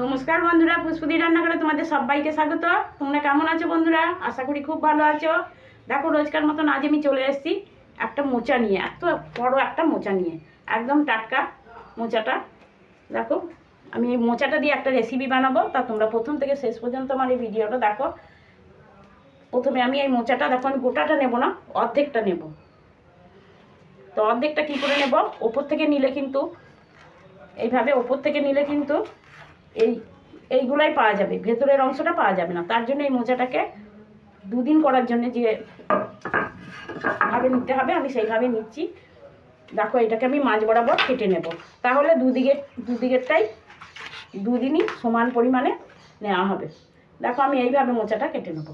নমস্কার বন্ধুরা, পুষ্পদি রান্না করে তোমাদের সবাইকে স্বাগত। তোমরা কেমন আছো বন্ধুরা? আশা করি খুব ভালো আছো। দেখো, রোজকার মতন আজ আমি চলে এসেছি একটা মোচা নিয়ে, এত বড় একটা মোচা নিয়ে, একদম টাটকা মোচাটা। দেখো, আমি এই মোচাটা দিয়ে একটা রেসিপি বানাবো। তা তোমরা প্রথম থেকে শেষ পর্যন্ত আমার এই ভিডিওটা দেখো। প্রথমে আমি এই মোচাটা, দেখো, আমি গোটাটা নেব না, অর্ধেকটা নেব। তো অর্ধেকটা কী করে নেব? ওপর থেকে নিলে কিন্তু, এইভাবে ওপর থেকে নিলে কিন্তু এই, এইগুলাই পাওয়া যাবে, ভেতরের অংশটা পাওয়া যাবে না। তার জন্য এই মোচাটাকে দুদিন করার জন্য যে ভাবে নিতে হবে, আমি সেইভাবে নিচ্ছি। দেখো, এটাকে আমি মাছ বরাবর কেটে নেব। তাহলে দুদিকে, দুদিকেরটাই দুদিনই সমান পরিমাণে নেওয়া হবে। দেখো, আমি এইভাবে মোচাটা কেটে নেব।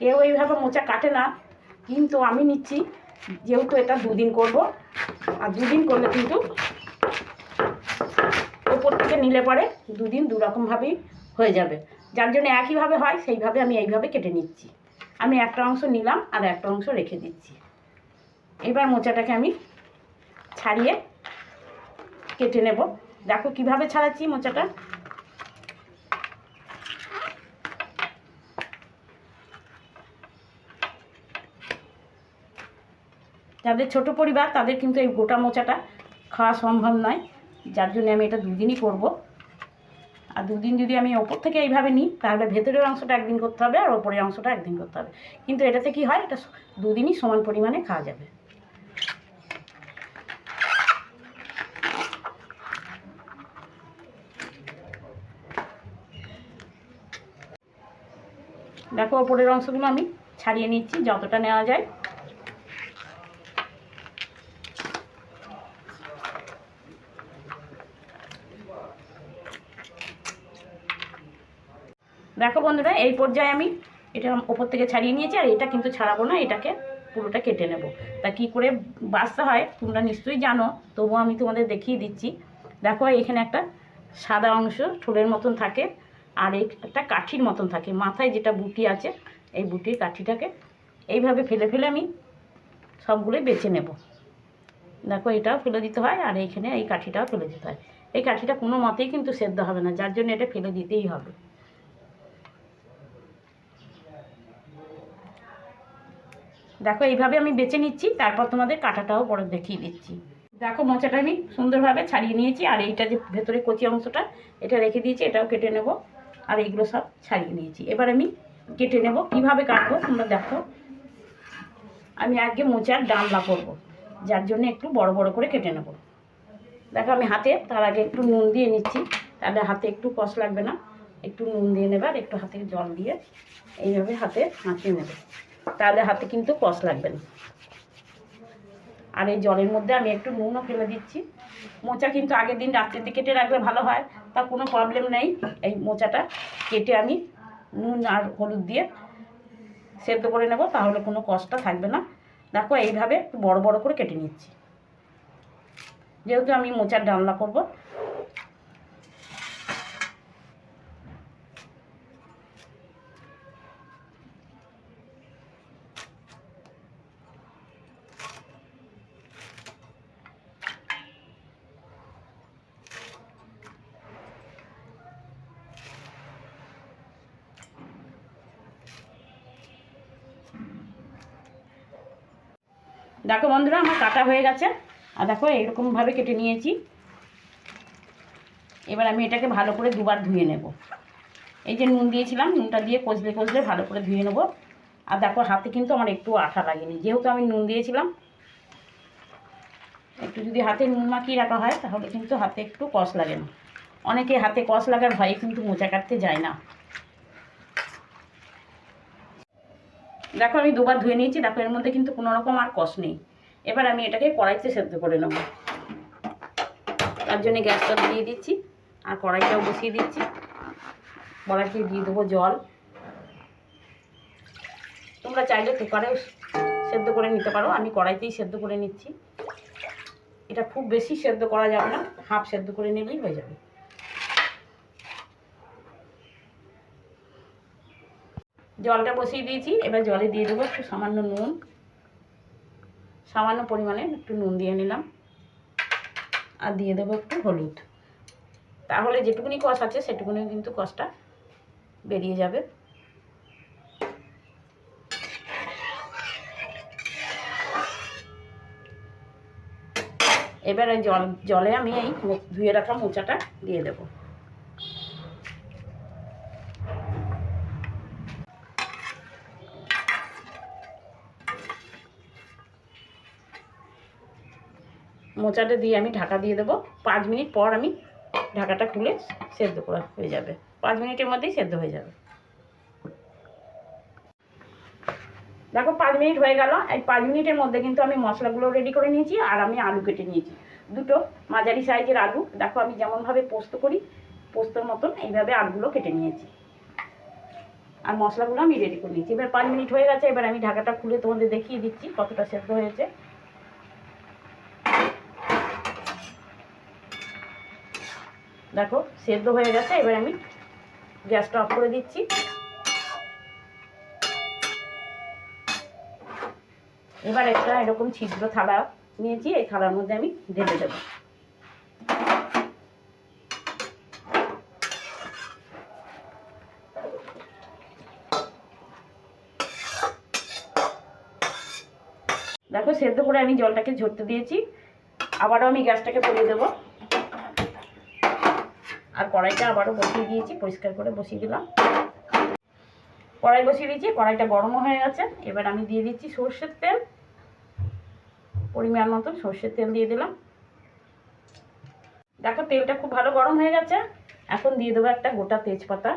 কেউ এইভাবে মোচা কাটে না, কিন্তু আমি নিচ্ছি, যেহেতু এটা দুদিন করব, আর দুদিন করলে কিন্তু নিলে পরে দুদিন দুরকমভাবেই হয়ে যাবে। যার জন্য একইভাবে হয়, সেইভাবে আমি এইভাবে কেটে নিচ্ছি। আমি একটা অংশ নিলাম আর একটা অংশ রেখে দিচ্ছি। এবার মোচাটাকে আমি ছাড়িয়ে কেটে নেব। দেখো কীভাবে ছাড়াচ্ছি মোচাটা। যাদের ছোট পরিবার, তাদের কিন্তু এই গোটা মোচাটা খাওয়া সম্ভব নয়। যার জন্য আমি এটা দুদিনই করব। আর দুদিন যদি আমি ওপর থেকে এইভাবে নিই, তাহলে ভেতরের অংশটা একদিন করতে হবে আর ওপরের অংশটা একদিন করতে হবে। কিন্তু এটাতে কি হয়? এটা দুদিনই সমান পরিমাণে খাওয়া যাবে। দেখো ওপরের অংশগুলো আমি ছাড়িয়ে নিচ্ছি, যতটা নেওয়া যায়। দেখো বন্ধুরা, এই পর্যায়ে আমি এটা ওপর থেকে ছাড়িয়ে নিয়েছি, আর এটা কিন্তু ছাড়াবো না, এটাকে পুরোটা কেটে নেব। তা কী করে বাঁচতে হয় তোমরা নিশ্চয়ই জানো তবুও আমি তোমাদের দেখিয়ে দিচ্ছি। দেখো, এখানে একটা সাদা অংশ ঠোলের মতন থাকে, আর একটা কাঠির মতন থাকে। মাথায় যেটা বুটি আছে, এই বুটির কাঠিটাকে এইভাবে ফেলে ফেলে আমি সবগুলোই বেছে নেব। দেখো, এটাও ফেলে দিতে হয়, আর এইখানে এই কাঠিটাও ফেলে দিতে হয়। এই কাঠিটা কোনো মতেই কিন্তু সেদ্ধ হবে না, যার জন্য এটা ফেলে দিতেই হবে। দেখো, এইভাবে আমি বেছে নিচ্ছি, তারপর তোমাদের কাটাটাও পরে দেখিয়ে দিচ্ছি। দেখো, মোচাটা আমি সুন্দরভাবে ছাড়িয়ে নিয়েছি, আর এইটা যে ভেতরে কচি অংশটা, এটা রেখে দিয়েছি, এটাও কেটে নেব, আর এইগুলো সব ছাড়িয়ে নিয়েছি। এবার আমি কেটে নেব, কীভাবে কাটবো তোমরা দেখো। আমি আগে মোচার ডালনা করব, যার জন্য একটু বড় বড় করে কেটে নেব। দেখো, আমি হাতে তার আগে একটু নুন দিয়ে নিচ্ছি, তাহলে হাতে একটু কষ লাগবে না। একটু নুন দিয়ে নেবে, আর একটু হাতে জল দিয়ে এইভাবে হাতে মাখিয়ে নেবে। তাহলে হাতে কিন্তু কষ লাগবে না। আর এই জলের মধ্যে আমি একটু নুনও ফেলে দিচ্ছি। মোচা কিন্তু আগের দিন রাত্রিতে কেটে রাখলে ভালো হয়, তা কোনো প্রবলেম নেই। এই মোচাটা কেটে আমি নুন আর হলুদ দিয়ে সেদ্ধ করে নেব, তাহলে কোনো কষ্টটা থাকবে না। দেখো এইভাবে একটু বড় বড় করে কেটে নিচ্ছি। যেহেতু আমি মোচার ডালনা করব দেখো বন্ধুরা, আমার কাটা হয়ে গেছে। আর দেখো, এরকমভাবে কেটে নিয়েছি। এবার আমি এটাকে ভালো করে দুবার ধুয়ে নেব। এই যে নুন দিয়েছিলাম, নুনটা দিয়ে কষলে কষলে ভালো করে ধুয়ে নেব। আর দেখো, হাতে কিন্তু আমার একটু আঠা লাগেনি। যেহেতু আমি নুন দিয়েছিলাম, একটু যদি হাতে নুন মাখিয়ে রাখা হয়, তাহলে কিন্তু হাতে একটু কষ লাগে না। অনেকে হাতে কষ লাগার ভয়ে কিন্তু মোচা কাটতে যায় না। দেখো আমি দুবার ধুয়ে নিয়েছি, দেখো এর মধ্যে কিন্তু কোনো রকম আর কষ নেই। এবার আমি এটাকে কড়াইতে সেদ্ধ করে নেব। তার জন্য গ্যাসটা দিয়ে দিচ্ছি, আর কড়াইটাও বসিয়ে দিচ্ছি। কড়াইতে দিয়ে দেবো জল। তোমরা চাইলে কুকারেও সেদ্ধ করে নিতে পারো, আমি কড়াইতেই সেদ্ধ করে নিচ্ছি। এটা খুব বেশি সেদ্ধ করা যাবে না, হাফ সেদ্ধ করে নিলেই হয়ে যাবে। জলটা বসিয়ে দিয়েছি, এবার জলে দিয়ে দেবো একটু সামান্য নুন। সামান্য পরিমাণে একটু নুন দিয়ে নিলাম। আর দিয়ে দেবো একটু হলুদ। তাহলে যেটুকুনি কষ আছে, সেটুকুনি কিন্তু কষটা বেরিয়ে যাবে। এবার জল, জলে আমি এই ধুয়ে রাখা মোচাটা দিয়ে দেবো। মোচাটা দিয়ে আমি ঢাকা দিয়ে দেবো। পাঁচ মিনিট পর আমি ঢাকাটা খুলে সেদ্ধ করা হয়ে যাবে। পাঁচ মিনিটের মধ্যেই সেদ্ধ হয়ে যাবে। দেখো, পাঁচ মিনিট হয়ে গেল। এই পাঁচ মিনিটের মধ্যে কিন্তু আমি মশলাগুলো রেডি করে নিয়েছি আর আমি আলু কেটে নিয়েছি। দুটো মাঝারি সাইজের আলু। দেখো, আমি যেমনভাবে পোস্ত করি, পোস্তর মতন এইভাবে আলুগুলো কেটে নিয়েছি। আর মশলাগুলো আমি রেডি করে নিয়েছি। এবার পাঁচ মিনিট হয়ে গেছে। এবার আমি ঢাকাটা খুলে তোমাদের দেখিয়ে দিচ্ছি কতটা সেদ্ধ হয়েছে। দেখো, সেদ্ধ হয়ে গেছে, এবার আমি গ্যাসটা অফ করে দিচ্ছি। এবার একটা এরকম ছিদ্র থালা নিয়েছি, এই থালার মধ্যে আমি ঢেলে দেবো। দেখো, সেদ্ধ করে আমি জলটাকে ঝরতে দিয়েছি, আবারও আমি গ্যাসটাকে পরিয়ে দেবো। আর কড়াইটা আবারও বসিয়ে দিয়েছি, পরিষ্কার করে বসিয়ে দিলাম। কড়াই বসিয়ে দিয়েছি, কড়াইটা গরমও হয়ে গেছে। এবার আমি দিয়ে দিচ্ছি সর্ষের তেল। পরিমাণ মতন সর্ষের তেল দিয়ে দিলাম। দেখো, তেলটা খুব ভালো গরম হয়ে গেছে। এখন দিয়ে দেবো একটা গোটা তেজপাতা,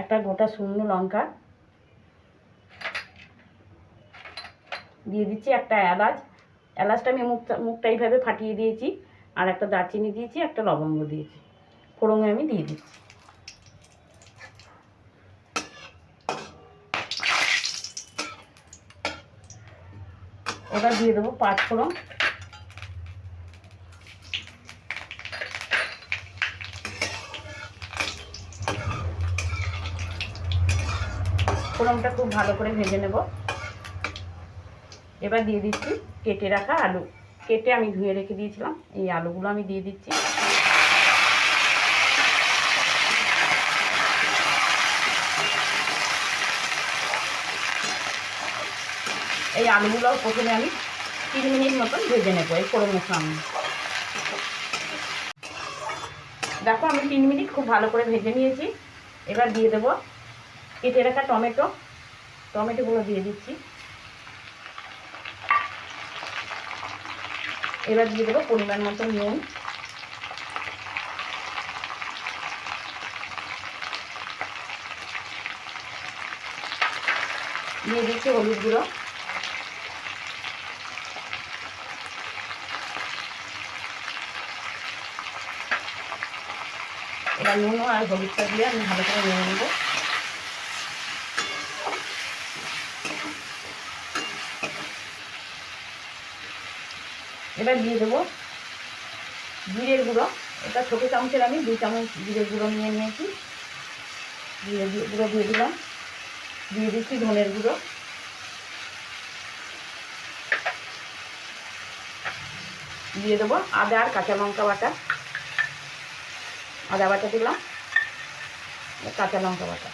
একটা গোটা শুকনো লঙ্কা। দিয়ে দিচ্ছি একটা এলাচ। এলাচটা আমি মুখটা মুখটা এইভাবে ফাটিয়ে দিয়েছি। আর একটা দারচিনি দিয়েছি, একটা লবঙ্গ দিয়েছি। ফোড়ঙে আমি দিয়ে দিচ্ছি। এবার দিয়ে দেবো পাঁচ ফোড়ন। ফোড়নটা খুব ভালো করে ভেজে নেব। এবার দিয়ে দিচ্ছি কেটে রাখা আলু। কেটে আমি ধুয়ে রেখে দিয়েছিলাম। এই আলুগুলো আমি দিয়ে দিচ্ছি। এই আলুগুলো প্রথমে আমি তিন মিনিট মতন ভেজে নেব, এই ফোড়নের সামনে দেখো, আমি তিন মিনিট খুব ভালো করে ভেজে নিয়েছি। এবার দিয়ে দেবো, কেটে রাখা টমেটো। টমেটোগুলো দিয়ে দিচ্ছি। এবার দিয়ে দেবো পরিমাণ মতো নুন। দিয়ে দিচ্ছি হলুদ গুঁড়ো। এবার নুন আর হলুদটা দিয়ে আমি ভালো করে নিয়ে নেব। এবার দিয়ে দেবো জিরের গুঁড়ো। এটা ছোটো চামচের আমি দুই চামচ জিরের গুঁড়ো নিয়ে নিয়েছি। জিরে গুঁড়ো দিয়ে দিলাম। দিয়ে দিচ্ছি ধনের গুঁড়ো। দিয়ে দেবো আদা আর কাঁচা লঙ্কা বাটা। আদা বাটা দিলাম। কাঁচা লঙ্কা বাটা।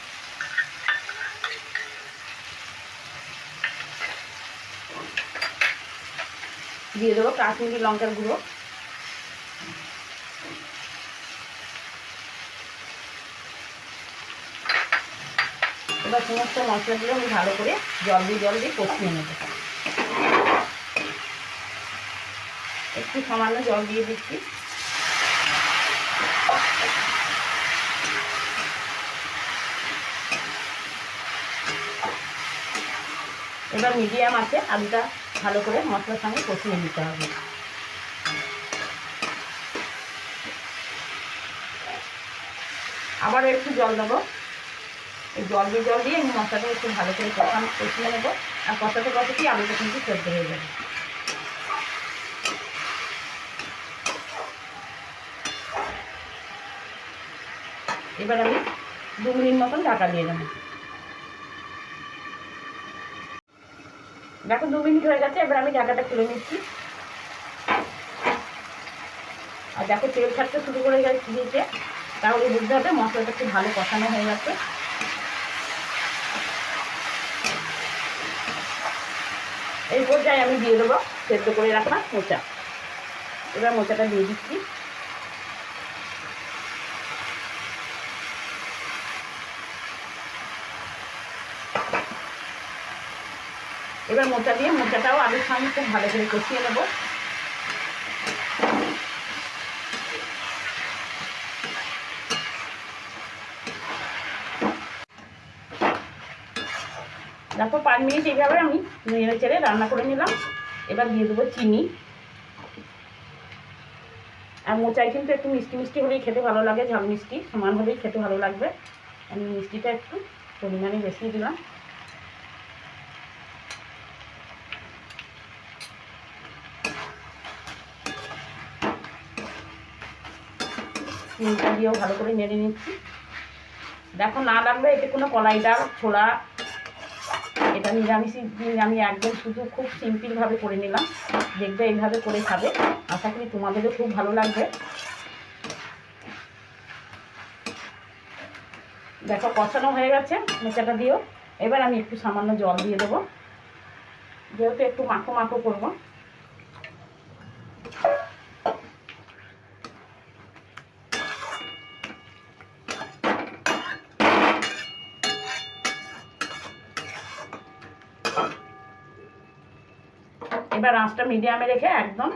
দিয়ে দেবো কাশ্মীরি লঙ্কার গুঁড়ো। এবার সমস্ত মশলাগুলো আমি ভালো করে জল দিয়ে জল দিয়ে কষিয়ে নেব। একটু সামান্য জল দিয়ে দিচ্ছি। এবার মিডিয়াম আছে আলুটা ভালো করে মশলার সঙ্গে কষিয়ে নিতে হবে। আবারও একটু জল দেবো। এই জল দিয়ে জল দিয়ে আমি মশলাটা একটু ভালো করে কষানো, কষিয়ে নেব। আর কষাতে কষাতেই আলুটা কিন্তু সেদ্ধ হয়ে যাবে। এবার আমি দু মিনিট মতন ঢাকা দিয়ে দেবো। দেখো দু মিনিট হয়ে গেছে, এবার আমি ঢাকাটা খুলে নিচ্ছি। আর দেখো তেল ছাড়তে শুরু করে গেছে দিয়েছে তাহলে বুঝতে হবে মশলাটা খুব ভালো কষানো হয়ে গেছে। এই পর্যায়ে আমি দিয়ে দেবো, সেদ্ধ করে রাখা মোচা। এবার মোচাটা দিয়ে দিচ্ছি। এবার মোচা দিয়ে মোচাটাও আলুর সঙ্গে খুব ভালো করে কষিয়ে নেব। তারপর পাঁচ মিনিট এইভাবে আমি নেড়ে চেড়ে রান্না করে নিলাম। এবার দিয়ে দেবো চিনি। আর মোচাই কিন্তু একটু মিষ্টি মিষ্টি হলেই খেতে ভালো লাগে, ঝাল মিষ্টি, সমান হলেই খেতে ভালো লাগবে। আমি মিষ্টিটা একটু পরিমাণে বেশি দিলাম। চিনিটা দিয়েও ভালো করে নেড়ে নিচ্ছি। দেখো, না লাগবে এতে কোনো কলাই ডাল, ছোলা, এটা নিরামিষ দিন আমি একদম শুধু খুব সিম্পলভাবে করে নিলাম। দেখবে এইভাবে করে খাবে। আশা করি তোমাদেরও খুব ভালো লাগবে। দেখো, কষানো হয়ে গেছে, মেচাটা দিয়েও। এবার আমি একটু সামান্য জল দিয়ে দেবো। যেহেতু একটু মাখো মাখো করব। এবার আঁচটা মিডিয়ামে রেখে একদম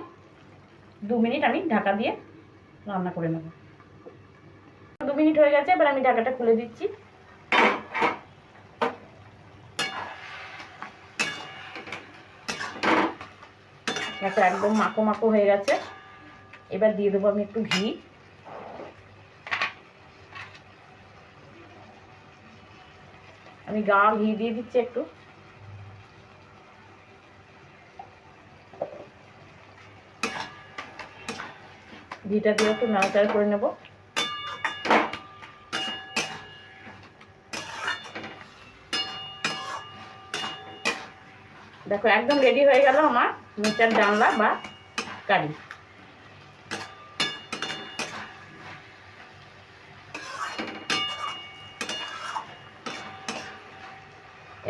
দু মিনিট আমি ঢাকা দিয়ে রান্না করে নেব। দু মিনিট হয়ে গেছে, এবার আমি ঢাকাটা খুলে দিচ্ছি। দেখো একদম মাখো মাখো হয়ে গেছে। এবার দিয়ে দেবো আমি একটু ঘি। আমি গা ঘি দিয়ে দিচ্ছি একটু। ঘিটা দিয়ে একটু নাড়াচাড়া করে নেব। দেখো, একদম রেডি হয়ে গেল আমার মিটার ডালনা বা কারি।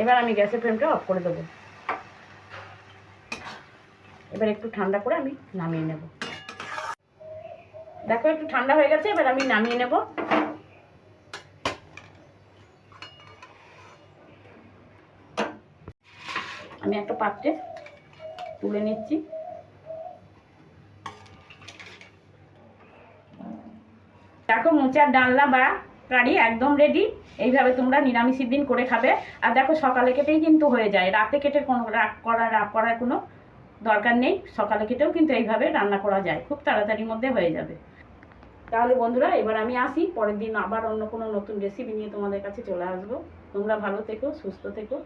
এবার আমি গ্যাসের ফ্লেমটা অফ করে দেবো। এবার একটু ঠান্ডা করে আমি নামিয়ে নেব। দেখো, একটু ঠান্ডা হয়ে গেছে, এবার আমি নামিয়ে নেব। আমি একটা পাত্রে তুলে নিচ্ছি। দেখো, মোচার ডালনা বা কারি একদম রেডি এইভাবে তোমরা নিরামিষের দিন করে খাবে। আর দেখো, সকালে কেটেই কিন্তু হয়ে যায়। রাতে কেটে কোনো রাগ করা রাগ করার কোনো দরকার নেই। সকালে কেটেও কিন্তু এইভাবে রান্না করা যায়। খুব তাড়াতাড়ির মধ্যে হয়ে যাবে। তাহলে বন্ধুরা, এবার আমি আসি, পরের দিন আবার অন্য কোনো নতুন রেসিপি নিয়ে তোমাদের কাছে চলে আসব। তোমরা ভালো থেকো, সুস্থ থেকো।